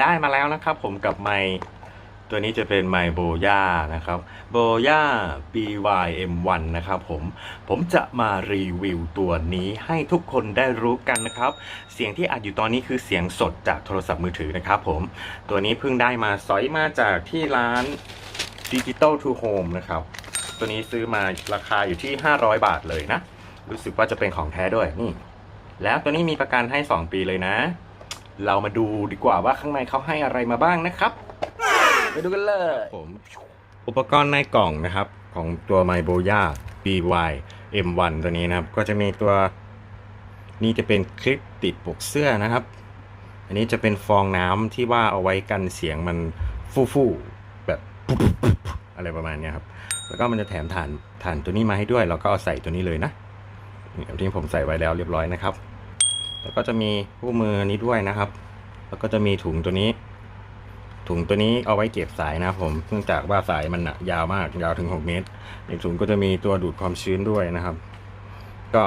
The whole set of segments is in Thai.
ได้มาแล้วนะครับ ผมกับไมค์ตัวนี้จะเป็นไมค์โบย่านะครับโบย่า BYM1 นะครับผม ผมจะมารีวิวตัวนี้ให้ทุกคนได้รู้กันนะครับ เสียงที่อัดอยู่ตอนนี้คือเสียงสดจากโทรศัพท์มือถือนะครับผม ตัวนี้เพิ่งได้มาสอยมาจากที่ร้าน Digital to Home นะครับ ตัวนี้ซื้อมาราคาอยู่ที่ 500 บาทเลยนะ รู้สึกว่าจะเป็นของแท้ด้วยนี่ แล้วตัวนี้มีประกันให้ 2 ปีเลยนะ เรามาดูดีกว่าว่าข้างในเขาให้อะไรมาบ้างนะครับ ไปดูกันเลยผมอุปกรณ์ในกล่องนะครับของตัว m y b o y a BY M1 ตัวนี้นะครับ ก็จะมีตัว นี่จะเป็นคลิปติดปกเสื้อนะครับ อันนี้จะเป็นฟองน้ำที่ว่าเอาไว้กันเสียงมันฟู่ๆแบบอะไรประมาณนี้ครับ แล้วก็มันจะแถมฐานฐานตัวนี้มาให้ด้วย เราก็เอาใส่ตัวนี้เลยนะนี่อันที่ผมใส่ไว้แล้วเรียบร้อยนะครับ แล้วก็จะมีคู่มือนี้ด้วยนะครับ แล้วก็จะมีถุงตัวนี้ ถุงตัวนี้เอาไว้เก็บสายนะครับผมเนื่องจากว่าสายมันน่ะยาวมากยาวถึง 6 เมตร ในถุงก็จะมีตัวดูดความชื้นด้วยนะครับ ก็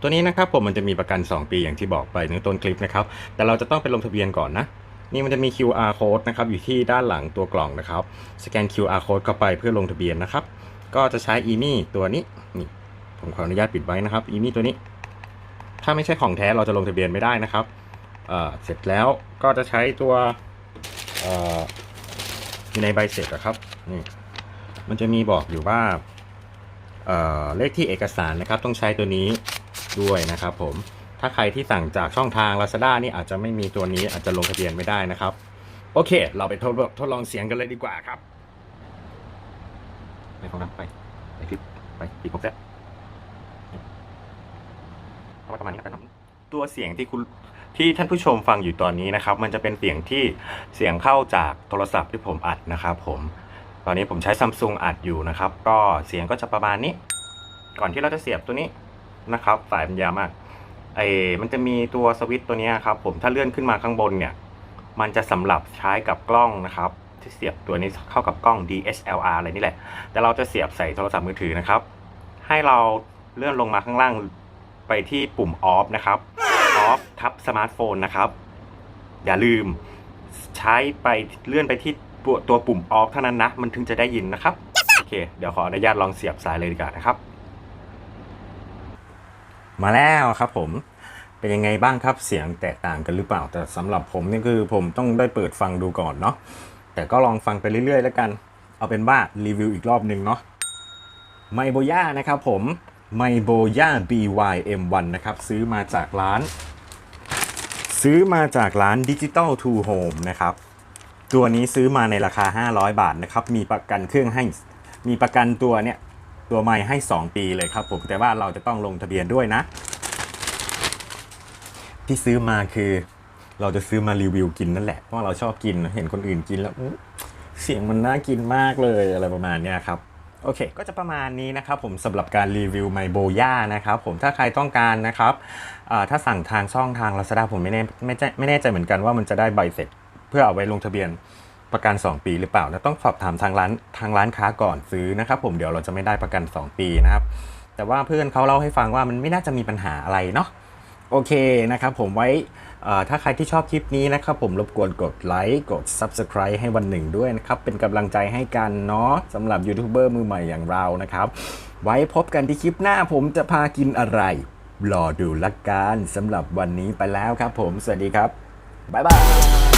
ตัวนี้นะครับผมมันจะมีประกัน 2 ปีอย่างที่บอกไปในต้นคลิปนะครับ แต่เราจะต้องไปลงทะเบียนก่อนนะนี่มันจะมี QR code นะครับอยู่ที่ด้านหลังตัวกล่องนะครับ สแกน QR code เข้าไปเพื่อลงทะเบียนนะครับ ก็จะใช้อีมี่ตัวนี้นี่ผมขออนุญาตปิดไว้นะครับอีมี่ตัวนี้ ถ้าไม่ใช่ของแท้เราจะลงทะเบียนไม่ได้นะครับเเสร็จแล้วก็จะใช้ตัวอยู่ในใบเสร็จอะครับนี่มันจะมีบอกอยู่ว่าเเลขที่เอกสารนะครับต้องใช้ตัวนี้ด้วยนะครับ ผมถ้าใครที่สั่งจากช่องทาง Lazada นี่อาจจะไม่มีตัวนี้อาจจะลงทะเบียนไม่ได้นะครับ โอเค เราไปทดทดลองเสียงกันเลยดีกว่าครับไปของนั้นไปไปคลิปไปปีกผมแซ่บ เอาประมาณนี้แล้วกันเนาะตัวเสียงที่คุณที่ท่านผู้ชมฟังอยู่ตอนนี้นะครับ มันจะเป็นเสียงที่เสียงเข้าจากโทรศัพท์ที่ผมอัดนะครับผมตอนนี้ผมใช้ซัมซุงอัดอยู่นะครับ ก็เสียงก็จะประมาณนี้ ก่อนที่เราจะเสียบตัวนี้นะครับสายมันยาวมากไอ้มันจะมีตัวสวิตช์ตัวนี้ครับผมถ้าเลื่อนขึ้นมาข้างบนเนี่ย มันจะสำหรับใช้กับกล้องนะครับ ที่เสียบตัวนี้เข้ากับกล้อง DSLR อะไรนี่แหละ แต่เราจะเสียบใส่โทรศัพท์มือถือนะครับ ให้เราเลื่อนลงมาข้างล่าง ไปที่ปุ่ม off นะครับ off ทับสมาร์ทโฟนนะครับ อย่าลืมใช้ไปเลื่อนไปที่ตัวปุ่ม off เท่านั้นนะ มันถึงจะได้ยินนะครับ โอเค เดี๋ยวขออนุญาตลองเสียบสายเลยดีกว่านะครับ มาแล้วครับผมเป็นยังไงบ้างครับเสียงแตกต่างกันหรือเปล่า แต่สำหรับผมนี่คือผมต้องได้เปิดฟังดูก่อนเนาะแต่ก็ลองฟังไปเรื่อยๆ แล้วกัน เอาเป็นว่ารีวิวอีกรอบหนึ่งเนาะไมโบย่านะครับผม ไมโบย่า BYM1 นะครับ ซื้อมาจากร้าน ซื้อมาจากร้าน Digital to Home นะครับ ตัวนี้ซื้อมาในราคา 500 บาทนะครับ มีประกันเครื่องให้ มีประกันตัวเนี่ย ตัวใหม่ให้ 2 ปีเลยครับผม แต่ว่าเราจะต้องลงทะเบียนด้วยนะ ที่ซื้อมาคือ เราจะซื้อมารีวิวกินนั่นแหละ เพราะเราชอบกิน เห็นคนอื่นกินแล้วเสียงมันน่ากินมากเลยอะไรประมาณเนี้ยครับ โอเค ก็จะประมาณนี้นะครับผมสำหรับการรีวิวไมโบย่านะครับผมถ้าใครต้องการนะครับถ้าสั่งทางช่องทาง Lazada ผมไม่แน่ไม่แน่ไม่แน่ใจเหมือนกันว่ามันจะได้ใบเสร็จ เพื่อเอาไว้ลงทะเบียนประกัน 2 ปีหรือเปล่าแล้วต้องสอบถามทางร้านทางร้านค้าก่อนซื้อนะครับผมเดี๋ยวเราจะไม่ได้ประกัน 2 ปีนะครับแต่ว่าเพื่อนเขาเล่าให้ฟังว่ามันไม่น่าจะมีปัญหาอะไรเนาะโอเคนะครับผมไว้ ถ้าใครที่ชอบคลิปนี้นะครับผมรบกวนกดไลค์กด Subscribe ให้วันหนึ่งด้วยนะครับ เป็นกำลังใจให้กันเนาะสำหรับยูทูบเบอร์มือใหม่อย่างเรานะครับ ไว้พบกันที่คลิปหน้าผมจะพากินอะไร รอดูละกันสำหรับวันนี้ไปแล้วครับผม สวัสดีครับ บ๊ายบาย